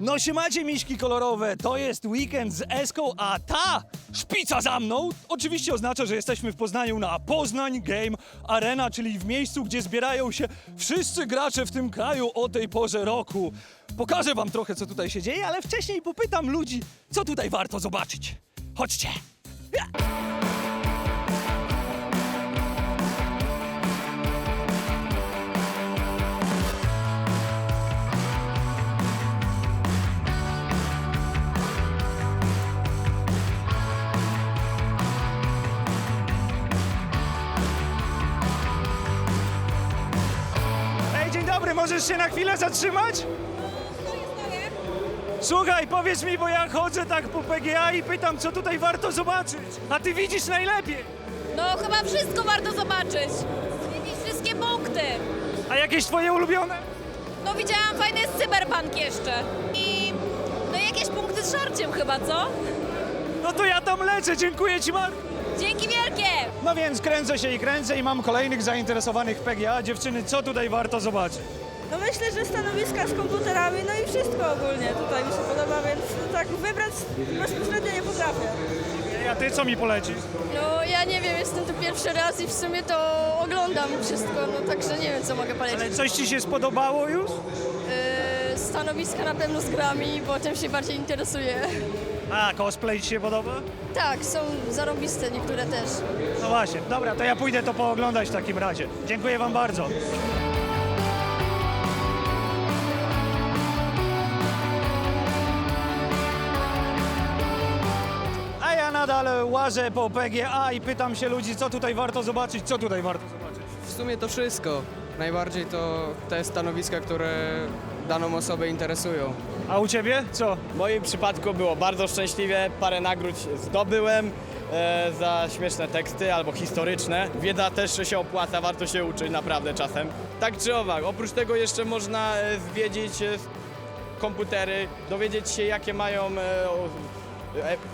No macie miśki kolorowe, to jest weekend z Eską, a ta szpica za mną oczywiście oznacza, że jesteśmy w Poznaniu na Poznań Game Arena, czyli w miejscu, gdzie zbierają się wszyscy gracze w tym kraju o tej porze roku. Pokażę wam trochę, co tutaj się dzieje, ale wcześniej popytam ludzi, co tutaj warto zobaczyć. Chodźcie! Możesz się na chwilę zatrzymać? Słuchaj, powiedz mi, bo ja chodzę tak po PGA i pytam, co tutaj warto zobaczyć. A ty widzisz najlepiej. No chyba wszystko warto zobaczyć. Zwiedzić wszystkie punkty. A jakieś twoje ulubione? No widziałam fajny jest cyberpunk jeszcze. I no jakieś punkty z żarciem chyba, co? No to ja tam lecę, dziękuję ci, Mark. Dzięki wielkie! No więc kręcę się i kręcę i mam kolejnych zainteresowanych PGA. Dziewczyny, co tutaj warto zobaczyć? No myślę, że stanowiska z komputerami, no i wszystko ogólnie tutaj mi się podoba, więc tak wybrać bezpośrednio nie potrafię. A ty co mi polecisz? No ja nie wiem, jestem tu pierwszy raz i w sumie to oglądam wszystko, no także nie wiem co mogę Ale polecić. coś ci się spodobało już? Yy, stanowiska na pewno z grami, bo tym się bardziej interesuję. A, cosplay ci się podoba? Tak, są zarobiste niektóre też. No właśnie, dobra, to ja pójdę to pooglądać w takim razie. Dziękuję wam bardzo. Nadal łażę po PGA i pytam się ludzi, co tutaj warto zobaczyć, co tutaj warto zobaczyć. W sumie to wszystko. Najbardziej to te stanowiska, które daną osobę interesują. A u ciebie? Co? W moim przypadku było bardzo szczęśliwie, parę nagród zdobyłem e, za śmieszne teksty albo historyczne. Wiedza też się opłaca, warto się uczyć naprawdę czasem. Tak czy owak, oprócz tego jeszcze można e, zwiedzić e, komputery, dowiedzieć się jakie mają, e, o, e,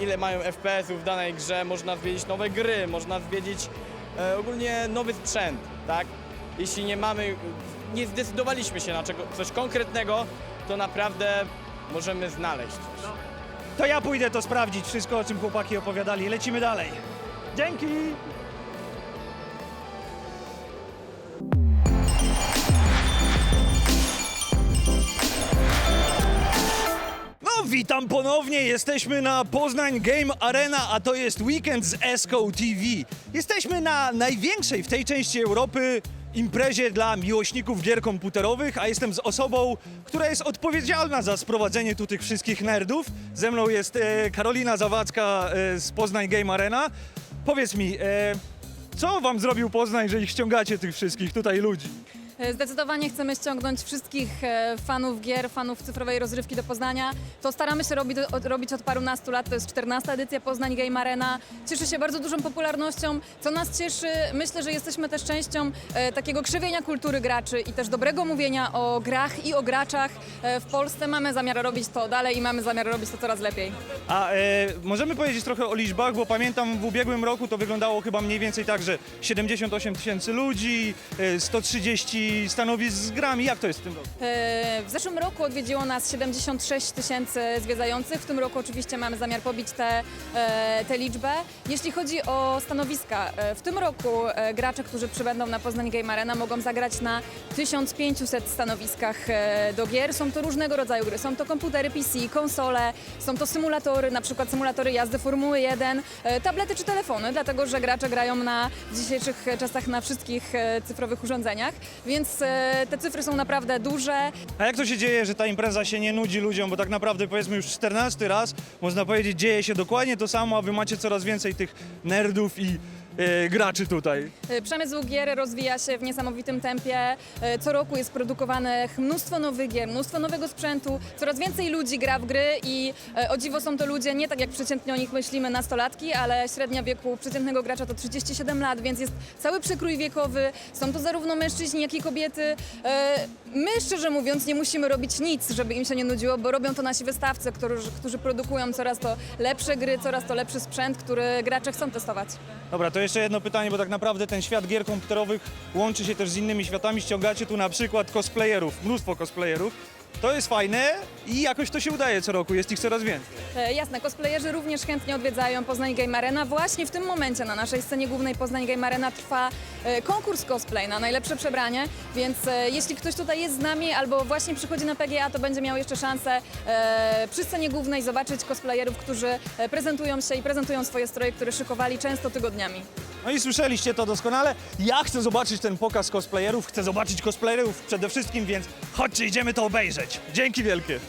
ile mają FPS-ów w danej grze, można zwiedzić nowe gry, można zwiedzić e, ogólnie nowy sprzęt, tak? Jeśli nie mamy, nie zdecydowaliśmy się na czego, coś konkretnego, to naprawdę możemy znaleźć coś. To ja pójdę to sprawdzić, wszystko o czym chłopaki opowiadali. Lecimy dalej. Dzięki! Witam ponownie. Jesteśmy na Poznań Game Arena, a to jest weekend z Esco TV. Jesteśmy na największej w tej części Europy imprezie dla miłośników gier komputerowych, a jestem z osobą, która jest odpowiedzialna za sprowadzenie tu tych wszystkich nerdów. Ze mną jest e, Karolina Zawadzka e, z Poznań Game Arena. Powiedz mi, e, co wam zrobił Poznań, że ich ściągacie tych wszystkich tutaj ludzi? E, zdecydowanie chcemy ściągnąć wszystkich e, fanów gier, fanów cyfrowej rozrywki do Poznania. To staramy się robić od, robić od parunastu lat, to jest 14 edycja Poznań Game Arena. Cieszy się bardzo dużą popularnością, co nas cieszy. Myślę, że jesteśmy też częścią e, takiego krzywienia kultury graczy i też dobrego mówienia o grach i o graczach w Polsce. Mamy zamiar robić to dalej i mamy zamiar robić to coraz lepiej. A e, możemy powiedzieć trochę o liczbach, bo pamiętam w ubiegłym roku to wyglądało chyba mniej więcej tak, że 78 tysięcy ludzi, 130 stanowisk z grami. Jak to jest w tym roku? E, w zeszłym roku odwiedziło nas 76 tysięcy zwiedzających. W tym roku oczywiście mamy zamiar pobić tę e, tę liczbę. Jeśli chodzi o stanowiska, e, w tym roku e, gracze, którzy przybędą na Poznań Game Arena mogą zagrać na 1500 stanowiskach do gier. Są to różnego rodzaju gry. Są to komputery PC, konsole, są to symulatory, na przykład symulatory jazdy Formuły 1, tablety czy telefony, dlatego że gracze grają na w dzisiejszych czasach na wszystkich cyfrowych urządzeniach, więc e, te cyfry są naprawdę duże. A jak to się dzieje, że ta impreza się nie nudzi ludziom, bo tak naprawdę powiedzmy już 14 raz, można powiedzieć, dzieje się dokładnie to samo, a wy macie coraz więcej tych nerdów i e, graczy tutaj. E, Przemysł gier rozwija się w niesamowitym tempie. E, Co roku jest produkowanych mnóstwo nowych gier, mnóstwo nowego sprzętu. Coraz więcej ludzi gra w gry i o dziwo są to ludzie nie tak jak przeciętnie o nich myślimy nastolatki, ale średnia wieku przeciętnego gracza to 37 lat, więc jest cały przekrój wiekowy. Są to zarówno mężczyźni, jak i kobiety. My szczerze mówiąc nie musimy robić nic, żeby im się nie nudziło, bo robią to nasi wystawcy, którzy, którzy produkują coraz to lepsze gry, coraz to lepszy sprzęt, który gracze chcą testować. Dobra, to jeszcze jedno pytanie, bo tak naprawdę ten świat gier komputerowych łączy się też z innymi światami. Ściągacie tu na przykład cosplayerów, mnóstwo cosplayerów. To jest fajne i jakoś to się udaje co roku, jest ich coraz więcej. E, Jasne, cosplayerzy również chętnie odwiedzają Poznań Game Arena. Właśnie w tym momencie na naszej scenie głównej Poznań Game Arena trwa e, konkurs cosplay na najlepsze przebranie, więc e, jeśli ktoś tutaj jest z nami albo właśnie przychodzi na PGA, to będzie miał jeszcze szansę e, przy scenie głównej zobaczyć cosplayerów, którzy e, prezentują się i prezentują swoje stroje, które szykowali często tygodniami. No i słyszeliście to doskonale. Ja chcę zobaczyć ten pokaz cosplayerów, chcę zobaczyć cosplayerów przede wszystkim, więc chodźcie, idziemy to obejrzeć. Dzięki wielkie.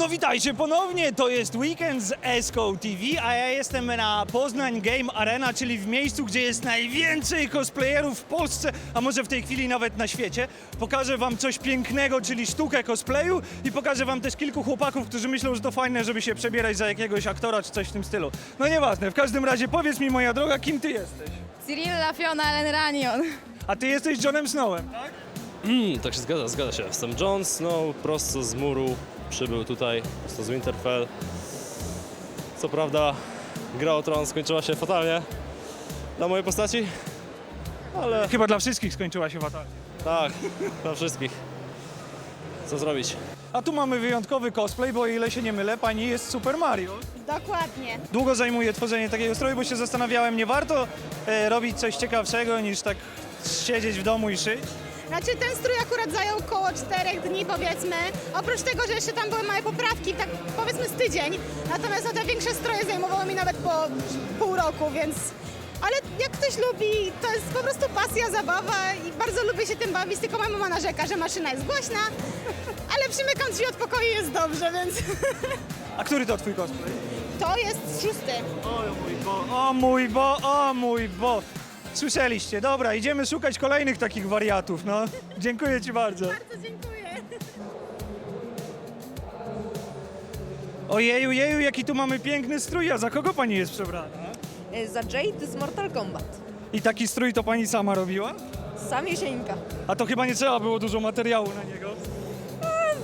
No witajcie ponownie, to jest weekend z ESCO TV, a ja jestem na Poznań Game Arena, czyli w miejscu, gdzie jest najwięcej cosplayerów w Polsce, a może w tej chwili nawet na świecie. Pokażę wam coś pięknego, czyli sztukę cosplayu i pokażę wam też kilku chłopaków, którzy myślą, że to fajne, żeby się przebierać za jakiegoś aktora czy coś w tym stylu. No nieważne, w każdym razie powiedz mi moja droga, kim ty jesteś? Cyrilla Fiona Elranion. A ty jesteś Johnem Snowem, tak? Mm, tak się zgadza, zgadza się. Jestem Jon Snow, prosto z muru. Przybył tutaj, prosto z Winterfell. Co prawda, gra o tron skończyła się fatalnie dla mojej postaci, ale Chyba dla wszystkich skończyła się fatalnie. tak, dla wszystkich. Co zrobić? A tu mamy wyjątkowy cosplay, bo o ile się nie mylę, pani jest Super Mario. Dokładnie. Długo zajmuje tworzenie takiego stroju, bo się zastanawiałem, nie warto e, robić coś ciekawszego niż tak siedzieć w domu i szyć. Znaczy ten strój akurat zajął około 4 dni powiedzmy. Oprócz tego, że jeszcze tam były małe poprawki, tak powiedzmy z tydzień. Natomiast no, te większe stroje zajmowały mi nawet po pół roku, więc... Ale jak ktoś lubi, to jest po prostu pasja, zabawa i bardzo lubię się tym bawić, tylko moja mama narzeka, że maszyna jest głośna, ale przymykam drzwi od pokoju i jest dobrze, więc A który to twój cosplay? to jest szósty. O mój bo, o mój bo, o mój bo. Słyszeliście, dobra, idziemy szukać kolejnych takich wariatów, no. Dziękuję ci bardzo. Bardzo dziękuję. Ojeju, jeju, jaki tu mamy piękny strój, a za kogo pani jest przebrana? Za Jade z Mortal Kombat. I taki strój to pani sama robiła? Sam Jesieńka. A to chyba nie trzeba było dużo materiału na niego.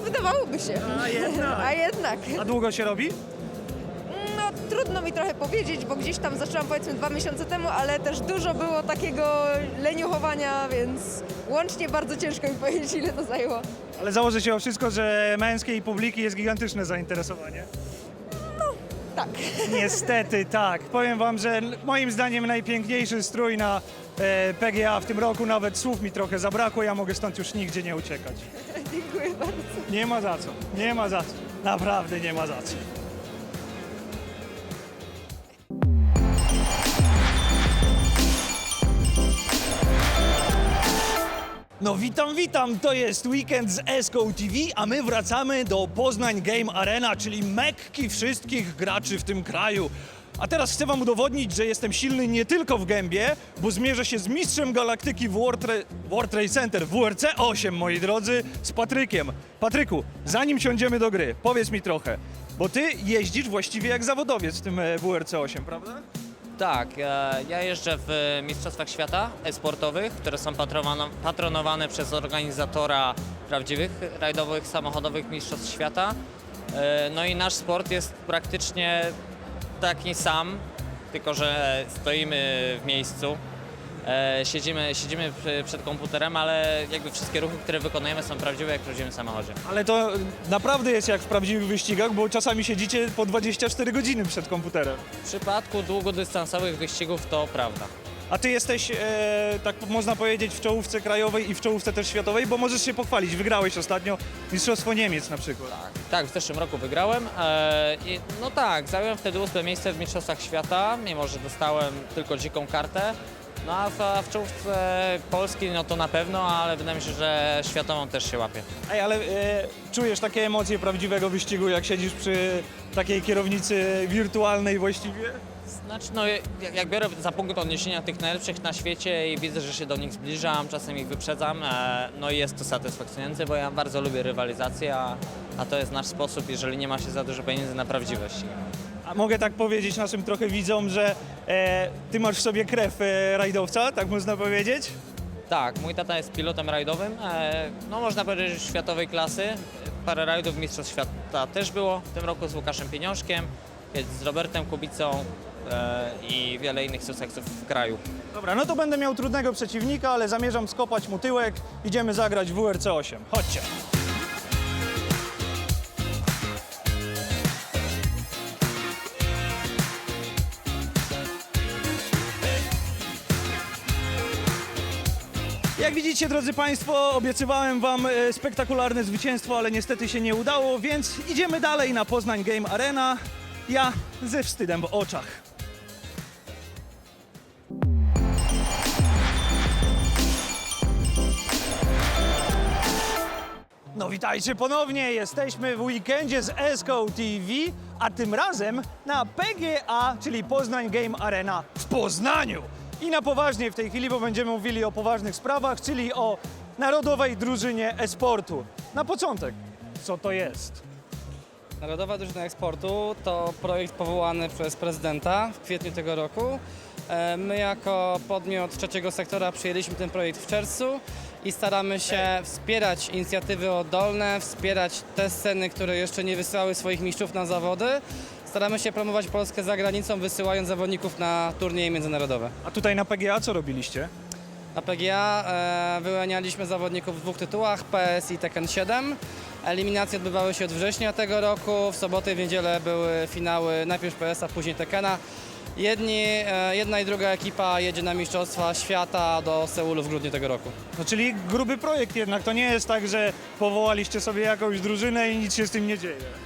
Wydawałoby się. A jednak. A jednak. A długo się robi? No trudno mi trochę powiedzieć, bo gdzieś tam zaczęłam powiedzmy dwa miesiące temu, ale też dużo było takiego leniuchowania, więc łącznie bardzo ciężko mi powiedzieć ile to zajęło. Ale założę się o wszystko, że męskiej publiki jest gigantyczne zainteresowanie. Tak. Niestety tak. Powiem wam, że moim zdaniem najpiękniejszy strój na e, PGA w tym roku, nawet słów mi trochę zabrakło, ja mogę stąd już nigdzie nie uciekać. Dziękuję bardzo. Nie ma za co, nie ma za co. Naprawdę nie ma za co. No witam, witam, to jest weekend z ESCO TV, a my wracamy do Poznań Game Arena, czyli mekki wszystkich graczy w tym kraju. A teraz chcę wam udowodnić, że jestem silny nie tylko w gębie, bo zmierzę się z mistrzem galaktyki w World, Tra- World Trade Center WRC 8, moi drodzy, z Patrykiem. Patryku, zanim siądziemy do gry, powiedz mi trochę, bo ty jeździsz właściwie jak zawodowiec w tym e, WRC 8, prawda? Tak, e, ja jeżdżę w Mistrzostwach Świata e-sportowych, które są patronowane, przez organizatora prawdziwych rajdowych samochodowych Mistrzostw Świata. E, No i nasz sport jest praktycznie taki sam, tylko że stoimy w miejscu. E, Siedzimy, siedzimy przed komputerem, ale jakby wszystkie ruchy, które wykonujemy są prawdziwe jak w prawdziwym samochodzie. Ale to naprawdę jest jak w prawdziwych wyścigach, bo czasami siedzicie po 24 godziny przed komputerem. W przypadku długodystansowych wyścigów to prawda. A ty jesteś, e, tak można powiedzieć, w czołówce krajowej i w czołówce też światowej, bo możesz się pochwalić. Wygrałeś ostatnio Mistrzostwo Niemiec na przykład. Tak, w zeszłym roku wygrałem. E, i, no tak, zająłem wtedy ósme miejsce w Mistrzostwach Świata, mimo że dostałem tylko dziką kartę. No a w, czołówce Polski no to na pewno, ale wydaje mi się, że światową też się łapie. Ej, ale e, czujesz takie emocje prawdziwego wyścigu, jak siedzisz przy takiej kierownicy wirtualnej właściwie? Znaczy, no jak, jak biorę za punkt odniesienia tych najlepszych na świecie i widzę, że się do nich zbliżam, czasem ich wyprzedzam, e, no i jest to satysfakcjonujące, bo ja bardzo lubię rywalizację, a, a to jest nasz sposób, jeżeli nie ma się za dużo pieniędzy na prawdziwe wyścigi. A mogę tak powiedzieć naszym trochę widzom, że e, ty masz w sobie krew e, rajdowca, tak można powiedzieć? Tak, mój tata jest pilotem rajdowym, e, no można powiedzieć że światowej klasy. Parę rajdów Mistrzostw Świata też było w tym roku z Łukaszem Pieniążkiem. Jest z Robertem Kubicą e, i wiele innych sukcesów w kraju. Dobra, no to będę miał trudnego przeciwnika, ale zamierzam skopać mu tyłek. Idziemy zagrać w WRC 8. Chodźcie. Jak widzicie, drodzy Państwo, obiecywałem Wam e, spektakularne zwycięstwo, ale niestety się nie udało, więc idziemy dalej na Poznań Game Arena. Ja ze wstydem w oczach. No witajcie ponownie, jesteśmy w weekendzie z ESCO TV, a tym razem na PGA, czyli Poznań Game Arena w Poznaniu. I na poważnie w tej chwili, bo będziemy mówili o poważnych sprawach, czyli o Narodowej Drużynie Esportu. Na początek, co to jest? Narodowa Drużyna Eksportu to projekt powołany przez prezydenta w kwietniu tego roku. E, My jako podmiot trzeciego sektora przyjęliśmy ten projekt w czerwcu i staramy się wspierać inicjatywy oddolne, wspierać te sceny, które jeszcze nie wysyłały swoich mistrzów na zawody. Staramy się promować Polskę za granicą, wysyłając zawodników na turnieje międzynarodowe. A tutaj na PGA co robiliście? Na PGA e, wyłanialiśmy zawodników w dwóch tytułach, PS i Tekken 7. Eliminacje odbywały się od września tego roku. W sobotę i w niedzielę były finały najpierw PS, a później Tekkena. Jedni, e, jedna i druga ekipa jedzie na Mistrzostwa Świata do Seulu w grudniu tego roku. No czyli gruby projekt jednak, to nie jest tak, że powołaliście sobie jakąś drużynę i nic się z tym nie dzieje.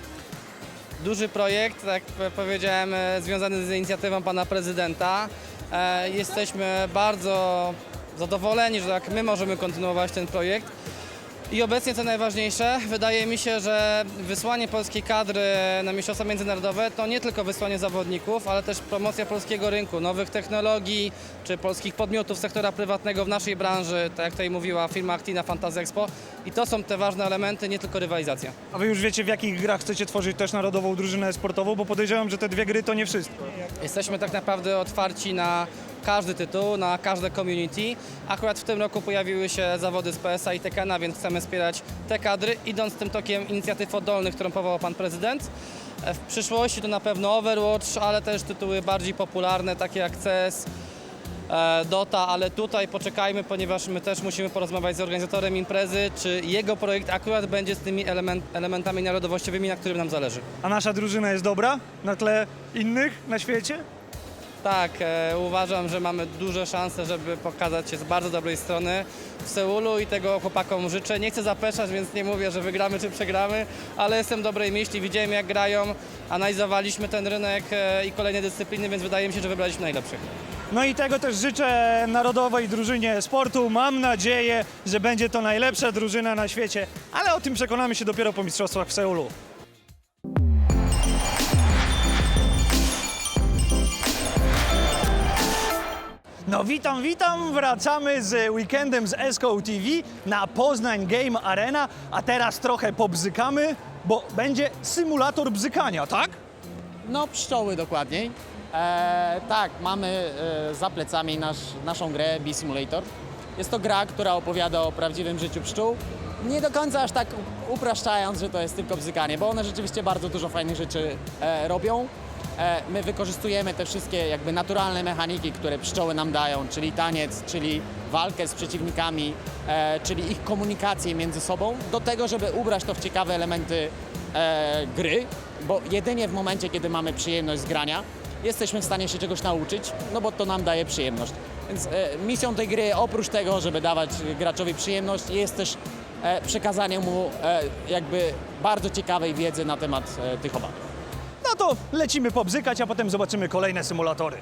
Duży projekt, tak jak powiedziałem, e, związany z inicjatywą pana prezydenta. E, Jesteśmy bardzo zadowoleni, że tak my możemy kontynuować ten projekt. I obecnie co najważniejsze, wydaje mi się, że wysłanie polskiej kadry na Mistrzostwa Międzynarodowe to nie tylko wysłanie zawodników, ale też promocja polskiego rynku, nowych technologii czy polskich podmiotów sektora prywatnego w naszej branży, tak jak tutaj mówiła firma Actina Fantasy Expo. I to są te ważne elementy, nie tylko rywalizacja. A wy już wiecie, w jakich grach chcecie tworzyć też Narodową Drużynę Sportową, bo podejrzewam, że te dwie gry to nie wszystko. Jesteśmy tak naprawdę otwarci na każdy tytuł, na każde community. Akurat w tym roku pojawiły się zawody z PSA i Tekena, więc chcemy wspierać te kadry, idąc tym tokiem inicjatyw oddolnych, którą powołał pan prezydent. E, W przyszłości to na pewno Overwatch, ale też tytuły bardziej popularne, takie jak CS, e, Dota, ale tutaj poczekajmy, ponieważ my też musimy porozmawiać z organizatorem imprezy, czy jego projekt akurat będzie z tymi element, elementami narodowościowymi, na którym nam zależy. A nasza drużyna jest dobra na tle innych na świecie? Tak, e, uważam, że mamy duże szanse, żeby pokazać się z bardzo dobrej strony w Seulu i tego chłopakom życzę. Nie chcę zapeszać, więc nie mówię, że wygramy czy przegramy, ale jestem dobrej myśli, widziałem jak grają, analizowaliśmy ten rynek e, i kolejne dyscypliny, więc wydaje mi się, że wybraliśmy najlepszych. No i tego też życzę Narodowej Drużynie Sportu. Mam nadzieję, że będzie to najlepsza drużyna na świecie, ale o tym przekonamy się dopiero po Mistrzostwach w Seulu. No witam, witam, wracamy z weekendem z ESCO TV na Poznań Game Arena, a teraz trochę pobzykamy, bo będzie symulator bzykania, tak? No, pszczoły dokładniej. E, tak, mamy e, za plecami nasz, naszą grę Bee Simulator. Jest to gra, która opowiada o prawdziwym życiu pszczół. Nie do końca aż tak upraszczając, że to jest tylko bzykanie, bo one rzeczywiście bardzo dużo fajnych rzeczy e, robią. E, my wykorzystujemy te wszystkie jakby naturalne mechaniki, które pszczoły nam dają, czyli taniec, czyli walkę z przeciwnikami, e, czyli ich komunikację między sobą, do tego, żeby ubrać to w ciekawe elementy e, gry, bo jedynie w momencie, kiedy mamy przyjemność z grania, jesteśmy w stanie się czegoś nauczyć, no bo to nam daje przyjemność. Więc misją tej gry, oprócz tego, żeby dawać graczowi przyjemność, jest też przekazanie mu jakby bardzo ciekawej wiedzy na temat tych owadów. No to lecimy pobzykać, a potem zobaczymy kolejne symulatory.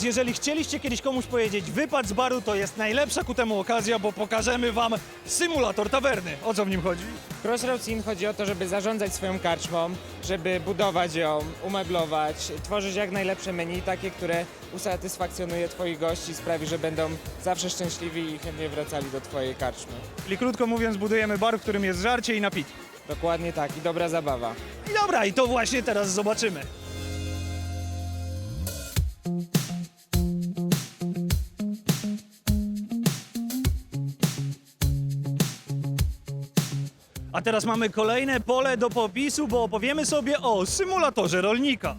Jeżeli chcieliście kiedyś komuś powiedzieć wypad z baru, to jest najlepsza ku temu okazja, bo pokażemy wam symulator tawerny. O co w nim chodzi? Crossroads Inn chodzi o to, żeby zarządzać swoją karczmą, żeby budować ją, umeblować, tworzyć jak najlepsze menu, takie, które usatysfakcjonuje Twoich gości, sprawi, że będą zawsze szczęśliwi i chętnie wracali do Twojej karczmy. Czyli krótko mówiąc, budujemy bar, w którym jest żarcie i napit. Dokładnie tak i dobra zabawa. I dobra, i to właśnie teraz zobaczymy. A teraz mamy kolejne pole do popisu, bo opowiemy sobie o symulatorze rolnika.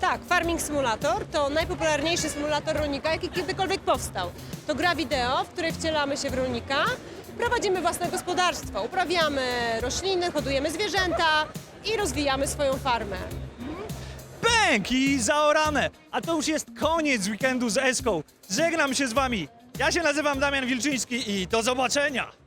Tak, Farming Simulator to najpopularniejszy symulator rolnika, jaki kiedykolwiek powstał. To gra wideo, w której wcielamy się w rolnika, prowadzimy własne gospodarstwo, uprawiamy rośliny, hodujemy zwierzęta i rozwijamy swoją farmę. Bęk i zaorane! A to już jest koniec weekendu z Eską. Żegnam się z wami. Ja się nazywam Damian Wilczyński i do zobaczenia!